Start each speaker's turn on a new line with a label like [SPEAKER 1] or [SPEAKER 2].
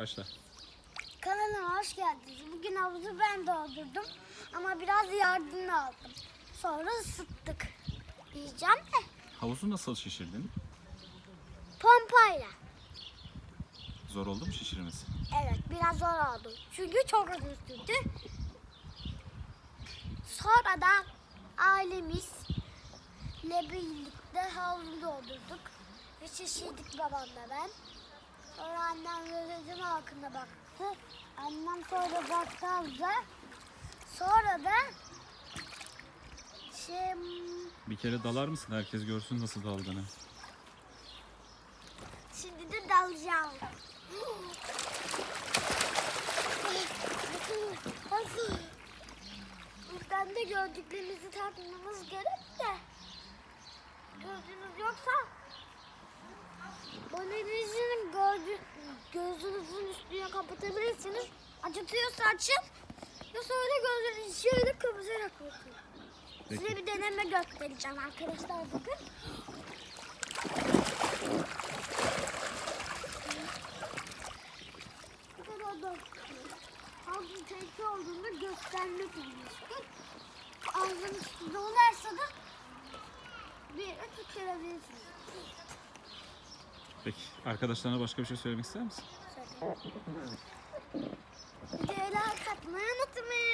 [SPEAKER 1] Başla.
[SPEAKER 2] Kanalıma hoş geldiniz. Bugün havuzu ben doldurdum ama biraz yardım aldım. Sonra ısıttık. Diyeceğim de
[SPEAKER 1] Havuzu nasıl şişirdin?
[SPEAKER 2] pompayla.
[SPEAKER 1] Zor oldu mu şişirmesi?
[SPEAKER 2] Evet biraz zor oldu. Çünkü çok uzun sürdü. Sonra da ailemizle birlikte havuzu doldurduk. Ve şişirdik babamla ben. Sonra annem hakkında baktı. Annem sonra baktı havuza. Sonra da şey,
[SPEAKER 1] Bir kere dalar mısın? Herkes görsün nasıl daldığını.
[SPEAKER 2] şimdi de dalacağım. Buradan da gördüklerinizi tatmamız gerek de. Gözünüz yoksa Bonelinizin gördü, üstüne kapatabilirsiniz. Acıtıyorsa açın. Yoksa öyle gözlerinizi şöyle kapatarak bakın. Size bir deneme göstereceğim arkadaşlar bakın. Bu kadar da havuzun tehlikeli olduğunu göstermek istiyorum. Ağzınız su dolarsa da bir yere tükürebilirsiniz.
[SPEAKER 1] Peki arkadaşlarına başka bir şey söylemek ister misin?
[SPEAKER 2] Videoya like atmayı unutmayın.